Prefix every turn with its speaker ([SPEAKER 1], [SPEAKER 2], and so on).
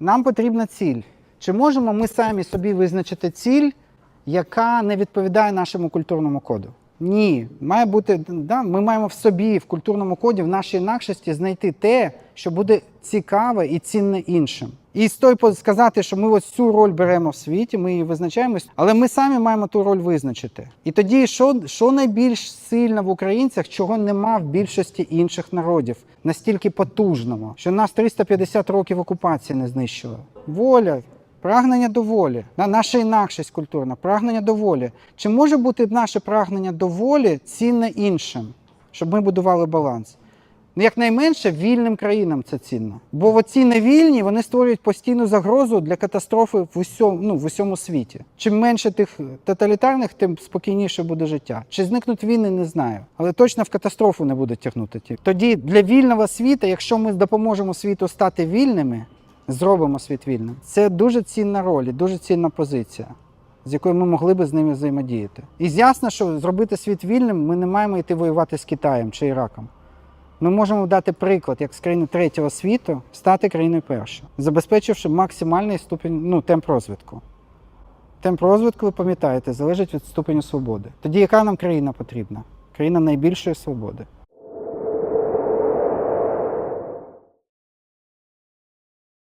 [SPEAKER 1] Нам потрібна ціль. Чи можемо ми самі собі визначити ціль, яка не відповідає нашому культурному коду? Ні, має бути да, ми маємо в собі в культурному коді, в нашій інакшості знайти те, що буде цікаве і цінне іншим. І з той сказати, що ми ось цю роль беремо в світі, ми її визначаємось, але ми самі маємо ту роль визначити. І тоді, що, що найбільш сильно в українцях, чого нема в більшості інших народів, настільки потужного, що нас 350 років окупації не знищило. Воля, Прагнення до волі, на наша інакшість культурна, прагнення до волі. Чи може бути наше прагнення до волі цінне іншим, щоб ми будували баланс? Ну, якнайменше вільним країнам це цінно. Бо оці невільні вони створюють постійну загрозу для катастрофи в усьому, ну, в усьому світі. Чим менше тих тоталітарних, тим спокійніше буде життя. Чи зникнуть війни, не знаю. Але точно в катастрофу не буде тягнути. Тоді для вільного світу, якщо ми допоможемо світу стати вільними, зробимо світ вільним. Це дуже цінна роль, і дуже цінна позиція, з якою ми могли би з ними взаємодіяти. І ясно, що зробити світ вільним, ми не маємо йти воювати з Китаєм чи Іраком. Ми можемо дати приклад, як з країни третього світу стати країною першою, забезпечивши максимальний ступінь, ну, темп розвитку. Темп розвитку, ви пам'ятаєте, залежить від ступеню свободи. Тоді яка нам країна потрібна? Країна найбільшої свободи.